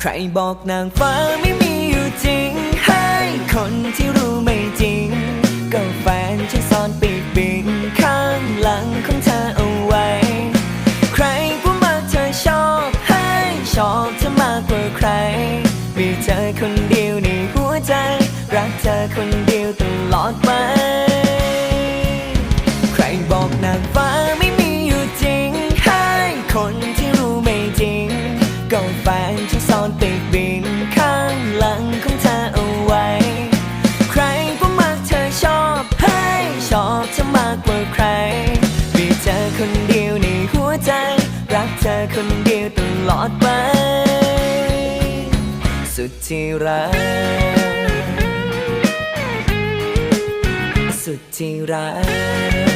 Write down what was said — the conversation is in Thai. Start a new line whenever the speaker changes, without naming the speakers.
ใครบอกนางฟ้าไม่มีอยู่จริง ให้คนที่รู้ไม่จริง ก็แฟนฉันซ่อนปีกบินข้างหลังของเธอเอาไว้ ใครก็มาเธอชอบให้ชอบเธอมากกว่าใคร มีเธอคนเดียวในหัวใจ รักเธอคนเดียวตลอดไป ใครบอกนางฟ้า ที่ซ่อนปีกบินข้างหลังของเธอเอาไว้ ใครก็มักเธอชอบให้ชอบเธอมากกว่าใครมีเธอคนเดียวในหัวใจ รักเธอคนเดียวตลอดไป สุดที่รัก สุดที่รัก